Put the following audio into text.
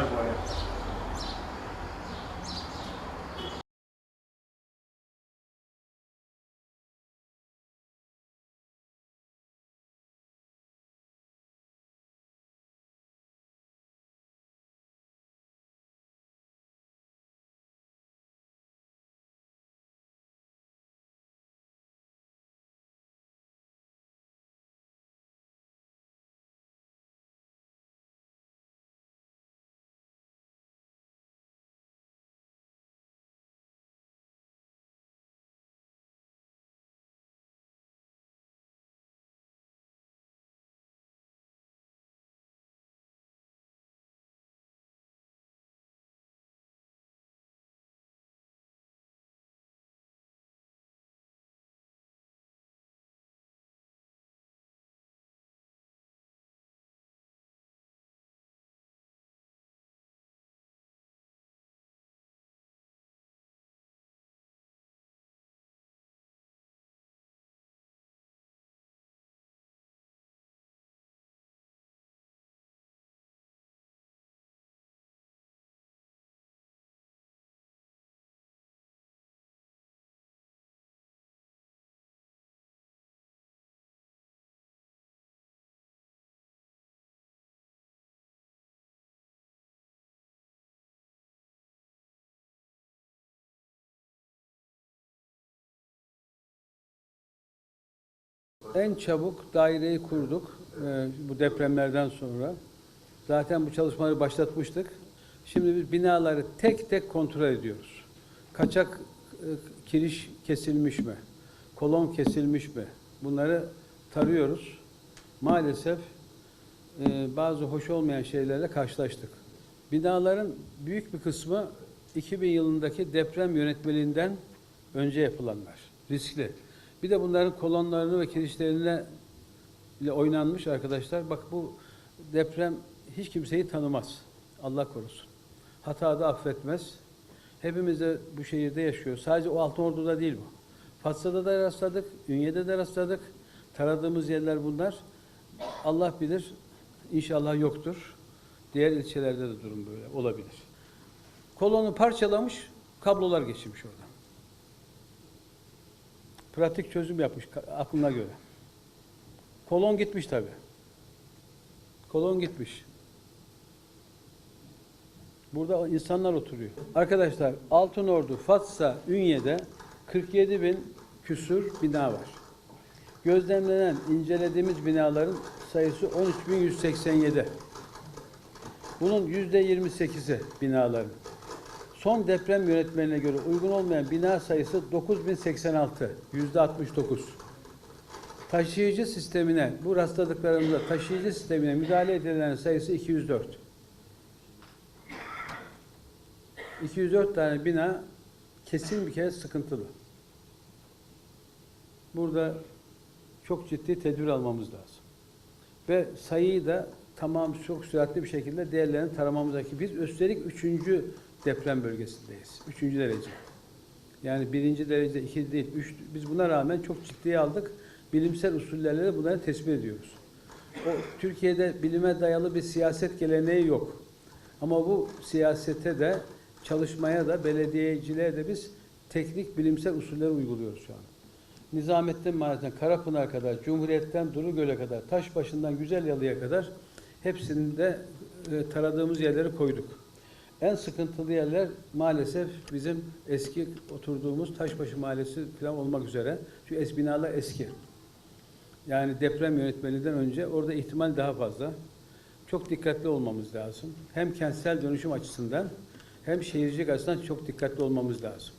Salvo En çabuk daireyi kurduk e, bu depremlerden sonra. Zaten bu çalışmaları başlatmıştık. Şimdi biz binaları tek tek kontrol ediyoruz. Kaçak e, kiriş kesilmiş mi? Kolon kesilmiş mi? Bunları tarıyoruz. Maalesef e, bazı hoş olmayan şeylerle karşılaştık. Binaların büyük bir kısmı 2000 yılındaki deprem yönetmeliğinden önce yapılanlar. Riskli. Bir de bunların kolonlarını ve kirişlerine ile oynanmış arkadaşlar. Bak bu deprem hiç kimseyi tanımaz. Allah korusun. Hata da affetmez. Hepimiz de bu şehirde yaşıyoruz. Sadece o Altınordu'da değil bu. Fatsa'da da rastladık, Ünye'de de rastladık. Taradığımız yerler bunlar. Allah bilir. İnşallah yoktur. Diğer ilçelerde de durum böyle olabilir. Kolonu parçalamış, kablolar geçirmiş oradan. Pratik çözüm yapmış aklına göre. Kolon gitmiş tabi. Kolon gitmiş. Burada insanlar oturuyor. Arkadaşlar Altınordu, Fatsa, Ünye'de 47 bin küsür bina var. Gözlemlenen, incelediğimiz binaların sayısı 13.187. Bunun yüzde 28'i binaların. Son deprem yönetmeliğine göre uygun olmayan bina sayısı 9086, yüzde 69. Taşıyıcı sistemine, bu rastladıklarımızda taşıyıcı sistemine müdahale edilen sayısı 204. 204 tane bina kesin bir kere sıkıntılı. Burada çok ciddi tedbir almamız lazım. Ve sayıyı da tamam çok süratli bir şekilde değerlerini taramamız lazım. Biz üstelik üçüncü deprem bölgesindeyiz. Üçüncü derece. Yani birinci derece, iki değil, üç. Biz buna rağmen çok ciddiye aldık. Bilimsel usullerle de bunları tespit ediyoruz. O Türkiye'de bilime dayalı bir siyaset geleneği yok. Ama bu siyasete de çalışmaya da belediyeciliğe de biz teknik bilimsel usulleri uyguluyoruz şu an. Nizamettin Mahallesi'nden Karapınar kadar, Cumhuriyet'ten Durugöl'e kadar, Taşbaşı'ndan Güzelyalı'ya kadar hepsinde e, taradığımız yerleri koyduk. En sıkıntılı yerler maalesef bizim eski oturduğumuz Taşbaşı Mahallesi falan olmak üzere. Çünkü es binalar eski. Yani deprem yönetmeliğinden önce orada ihtimal daha fazla. Çok dikkatli olmamız lazım. Hem kentsel dönüşüm açısından hem şehircilik açısından çok dikkatli olmamız lazım.